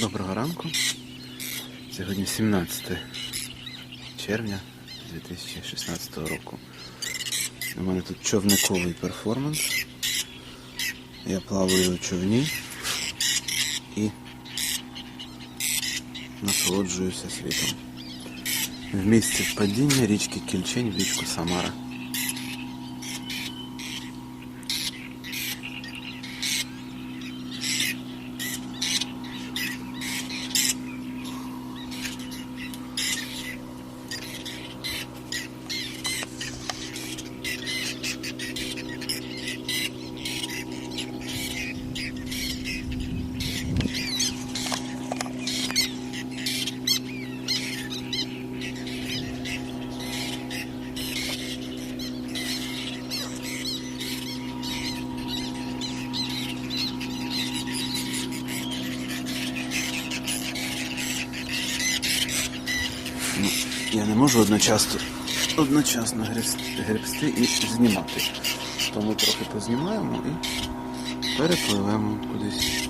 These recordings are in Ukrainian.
Доброго ранку. Сьогодні 17 червня 2016 року. У мене тут човниковий перформанс. Я плаваю у човні і насолоджуюся світом. В місці впадіння річки Кільчень в річку Самара. Ну, я не можу одночасно, одночасно гребсти, і знімати. Тому трохи познімаємо і перепливемо кудись.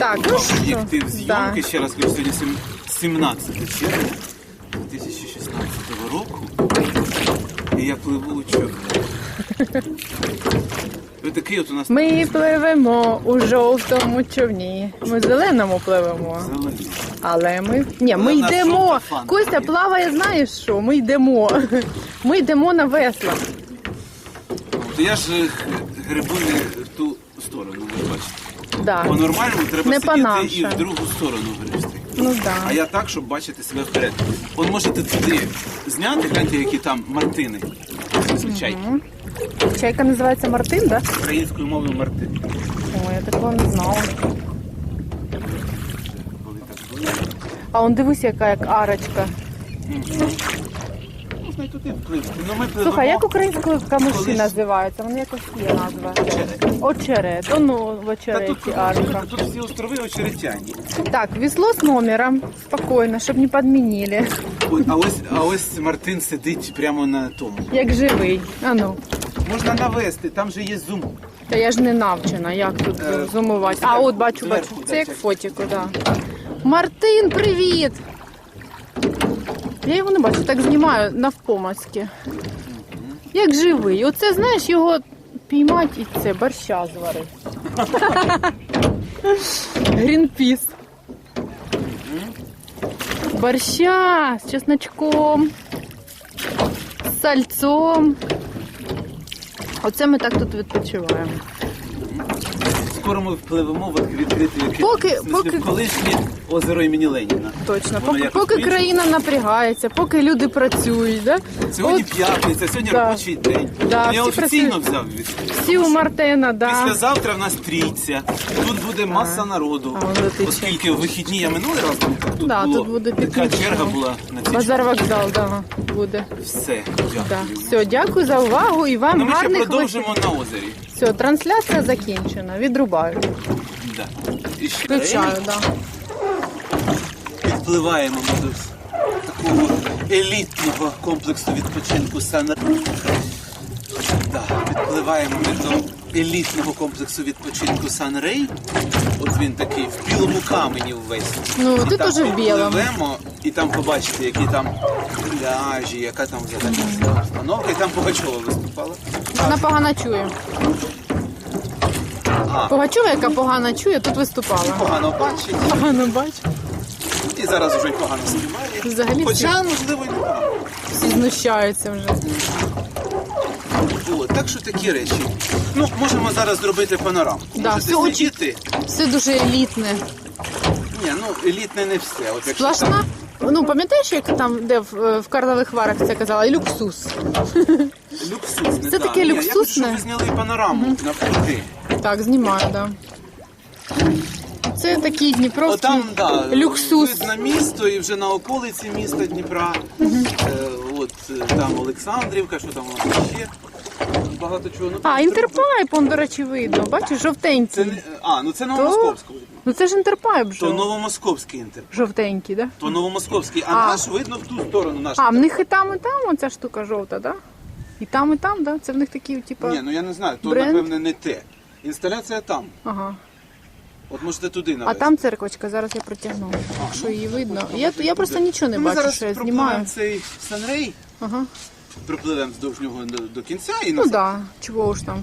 Так, ну? Об'єктив Да. ще раз кажу, сьогодні 17 червня 2016 року. І я пливу у човні. Ви такий от у нас Ми пливемо у жовтому човні. Ми в зеленому пливемо. зелений. Але ми. Ні, ми йдемо. жовта фанта Костя плаває, знаєш що? Ми йдемо. Ми йдемо на веслах. То я ж е, грибу не в ту сторону. Да. По-нормальному треба Не сидіти по-наше. і в другу сторону грибсти. Ну А да. я так, щоб бачити себе вперед. От можете туди зняти, гляньте, які там мартини. Зазвичай. Чайка називається Мартин, да? Українською мовою мартин. Ой, я такого не знала. Коли так близько. А он дивись, яка як арочка. Можна і туди впливти. Ну, ми. Слухай, як українською камиші Колись- називаються? Вони якось є назва. Очерет. Очерет. Ну, в Та очереті тут, арка. тут всі острови очеретяні. Так, весло с номером. Спокойно, щоб не подмінили. Ой, а ось, а ось Мартин сидить прямо на тому. Як живий. А ну. Можна навести, там же є зум. Та я ж не навчена, як тут Е, зумувати. А от бачу, бачу. зверху, Це як фотіку, так. Да. Мартин, привіт! Я його не бачу, так знімаю навпомацьки. Як живий. Оце, знаєш, його піймати і це, борща зварити. Грінпіс. Борща з чесночком, з сальцом. Оце ми так тут відпочиваємо. Скоро ми впливемо в відкритий Поки- поки- в колишнє озеро імені Леніна. Точно. Воно Поки, якось поки по-іншому. країна напрягається, поки люди працюють, да? Сьогодні От п'ятниця, сьогодні Да. робочий день. Да, я офіційно взяв від. всі у Мартена, да. Післязавтра в нас трійця. Тут буде маса народу. А, воно. Оскільки в вихідні я минулий раз там тут Да, було, тут буде така черга була на цій Базар вокзал, да, буде. Все, Да. дякую. Все, дякую за увагу і вам Ну, ми ще гарних продовжимо вихідних. на озері. Все, трансляція закінчена. Відрубаю. Да. І ще Включаю, да. Підпливаємо ми до такого елітного комплексу відпочинку Сан. Да, підпливаємо ми до елітного комплексу відпочинку Сан Рей. От він такий в білому камені увесь. Ну, там уже в білому. і там побачите, які там пляжі, яка там взагалі вся обстановка. І там Пугачова виступала. Вона погано чує. А, Пугачова, яка погано чує, тут виступала. погано бачить. Погано бачить. І зараз вже й погано знімає. Взагалі Хоча, можливо, й не погано. Всі знущаються вже. От, так що такі речі. Ну, можемо зараз зробити панораму. Да, Можете все сидіти. Все дуже елітне. Ні, ну елітне не все. От якщо Сплошна. Ну, пам'ятаєш, як там, де в, в Карлових варах це казала, люксус. там люксусне. Це да. таке Ні, люксусне. Я б, щоб ви зняли панораму навкруги. Так, знімаю, так. Да. Це такий Дніпровський Отам, да, люксус. видно місто і вже на околиці міста Дніпра. Е, от е, там Олександрівка, що там у нас ще. Багато чого. Ну, А, інтерпайп, он, до речі, видно. Бачиш, Це жовтенький. не, а, ну це Новомосковський. Ну це ж інтерпайп То. Новомосковський інтер. Жовтенький, да? То Новомосковський, а, А. наш видно в ту сторону наш. А, в них і там, і там оця штука жовта, да? І там, і там, да? Це в них такі, типа. Ні, ну я не знаю, то бренд? напевне не те. Інсталяція там. Ага. От можете туди А там церквочка, зараз я протягну. Якщо її видно. Я, я просто нічого не Ну, ми бачу, зараз що я пропливемо знімаю. цей Санрей, Ага. припливемо вздовж нього до, до кінця і Ну назад. так, да. чого ж там.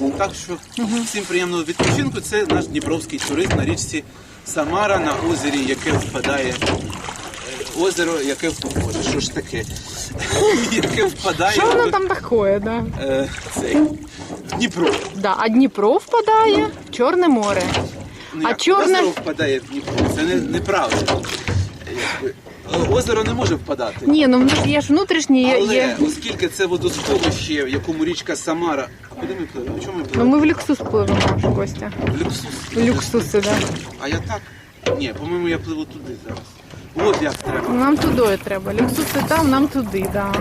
От. Так що всім приємного відпочинку. Це наш дніпровський туризм на річці Самара на озері, яке впадає. е, Озеро, яке Боже, що ж таке? яке впадає Що воно там таке, да? е, цей, Дніпро. Да, а Дніпро впадає в Чорне море. Ну, А як, чорне- Озеро впадає в Дніпро. Це не, неправда. Якби. Е, Озеро не може впадати. Ні, ну в них є ж внутрішні, є. Але є... оскільки це водосховище, в якому річка Самара. А куди ми пливемо? Чому ми Ну пливемо? ми в люксус пливемо, Костя. В Люксус. В люксуси, да. А я так? Ні, по-моєму, я пливу туди зараз. От як треба. Нам туди треба. Люксуси там, нам туди, да.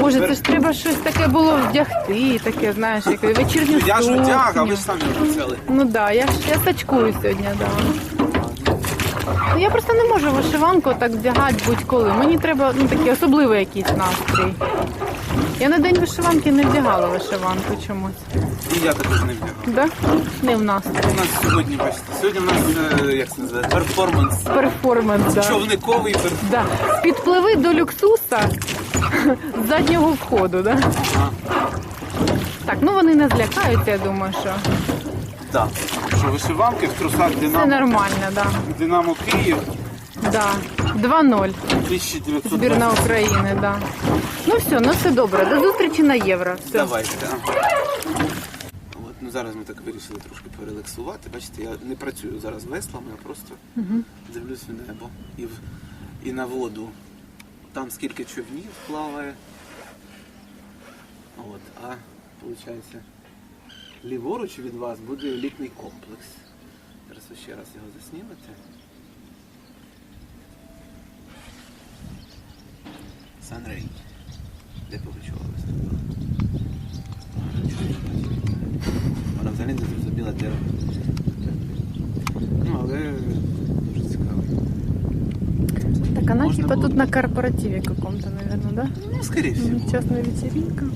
Боже, це ж треба щось таке було вдягти, таке, знаєш, яке вечірню Ну, я ж одяг, а ви ж самі обіцяли. Ну так, да, я ж я сачкую сьогодні, да. Ну, Я просто не можу вишиванку так вдягати будь-коли. Мені треба ну, такий особливий якийсь настрій. Я на день вишиванки не вдягала вишиванку чомусь. І я також не вдягав. Да? Не в настрій. У нас сьогодні, бачите, сьогодні у нас, е, як це називається, перформанс. Перформанс, да. Човниковий перформанс. Да. Підпливи до люксуса з заднього входу, да? Так, ну вони не злякаються, я думаю, що Так. Що вишиванки в трусах це Динамо, нормально, да. Динамо Київ Да. 2-0. 1920. Збірна України, да. Ну все, ну все добре. До зустрічі на євро. Все. Давайте. От, ну, зараз ми так вирішили трошки порелаксувати. Бачите, я не працюю зараз веслами, я просто дивлюсь в небо і, в, і на воду. Там скільки човнів плаває. От, а виходить, ліворуч від вас буде елітний комплекс. Зараз ви ще раз його заснімете. Санрей. Де Пугачова виступала? Вона взагалі не зрозуміла, де. Ну, але дуже цікаво. Так она Можно типа было тут на корпоративе каком-то, наверное, да? Ну, скорее всего. Частная вечеринка.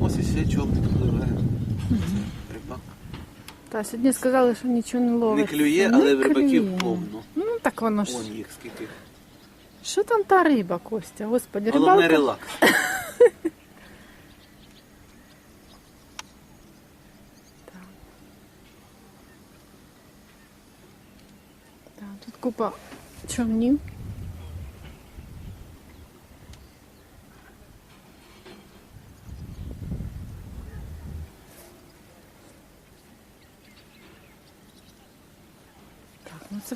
Ось і все човник пливе. Рибак. Та сьогодні сказали, що нічого не ловить. Не клює, але в рибаків повно. Ну так воно ж. Вон їх скільки. Що там та риба, Костя? Господи, Головне рибалка. релакс. Та, тут купа човнів.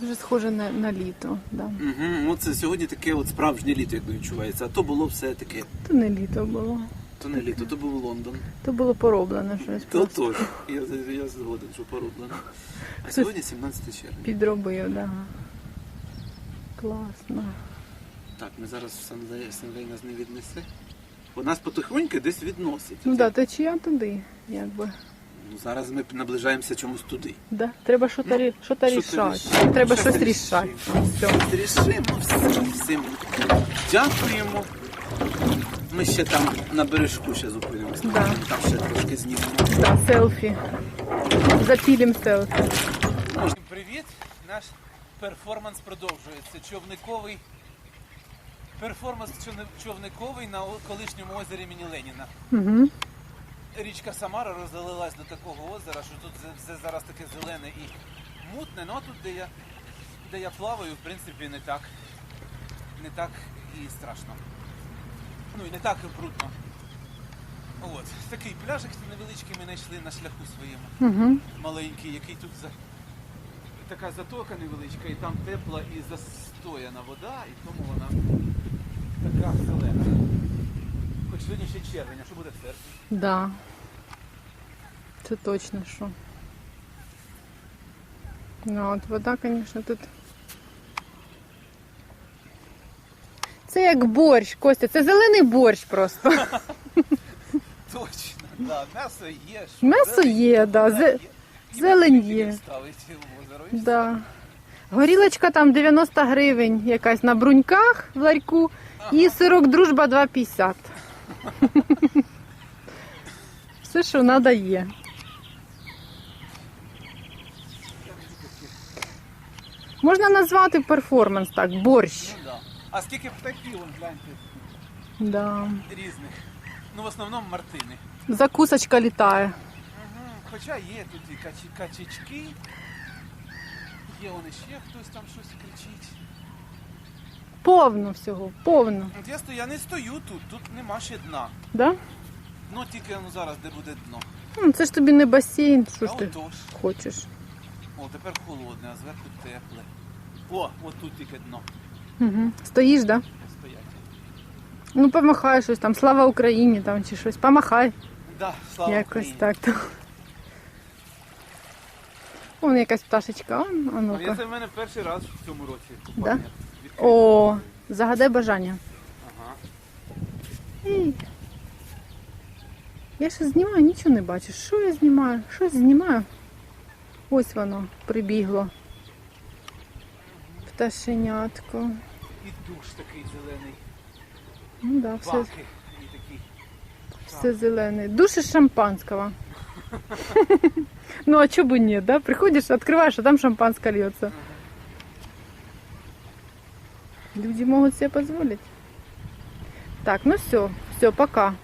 Це вже схоже на, на літо. Да. Угу. Оце сьогодні таке от справжнє літо, як відчувається. А то було все таке. То не літо було. То не літо, то був Лондон. То було пороблено щось. То просто. теж. Я, я згоден, що пороблено. А сьогодні 17 червня. Підробив, да. Класно. Так, ми зараз в Санлей, Санлей нас не віднесе. Бо нас потихоньку десь відносить. Ну Оце- да, течія туди, якби. Ну, зараз ми наближаємося чомусь туди. Да. Треба щось Ну, що-то що-то рішати. Треба Щось щось рішати. Все. Рішимо все, всім. Дякуємо. Ми ще там на бережку ще зупинимося. Да. Там ще трошки знімемо. Да, селфі. Запілім селфі. Привіт! Наш перформанс продовжується. Човниковий перформанс човниковий на колишньому озері імені Леніна. Угу. Річка Самара розлилась до такого озера, що тут все- все зараз таке зелене і мутне, ну а тут, де я, де я плаваю, в принципі, не так, не так і страшно. Ну і не так і брудно. От, такий пляжик невеличкий ми знайшли на шляху своєму Угу. маленький, який тут за... така затока невеличка, і там тепла і застояна вода, і тому вона така зелена. Сьогодні ще червень, а що буде в серпні? Да. Це точно що. Ну, от вода, звісно, тут. Це як борщ, Костя, це зелений борщ просто. Точно, да, м'ясо є. що, М'ясо зелень є, да, вода зе- І зелень є. Ставить в озеро і все. Да. Горілочка там 90 гривень, якась на бруньках в ларьку, і сирок дружба 2,50. Все, що треба, є. Можна назвати перформанс так, борщ. Ну, да. А скільки птахів, вон, гляньте, Да. різних. Ну, в основному мартини. Закусочка літає. Угу. Хоча є тут і качі, качечки. Є вони ще хтось там щось кричить. Повно всього, повно. От я стою, я не стою тут, тут нема ще дна. Да? Ну тільки ну, зараз де буде дно. Ну, це ж тобі не басейн, що ж ти отож. хочеш. О, тепер холодне, а зверху тепле. О, от тут тільки дно Угу. Стоїш, да? стоять. Ну, помахай щось там, слава Україні там чи щось. Помахай. Да, слава Якось Україні. так. то. Вон якась пташечка. А, а А я ну-ка. це в мене перший раз в цьому році купання. відкрив. О, загадай бажання. Ага. Ей. Я ще знімаю, нічого не бачу. Що я знімаю? Щось знімаю. Ось воно прибігло. Пташенятко. І душ такий зелений. Ну да, все, і такі. все зелене. Душ із шампанського. Ну а чого б ні, да? Приходиш, відкриваєш, а там шампанське льється. Люди могут себе позволить. Так, ну все, все, пока.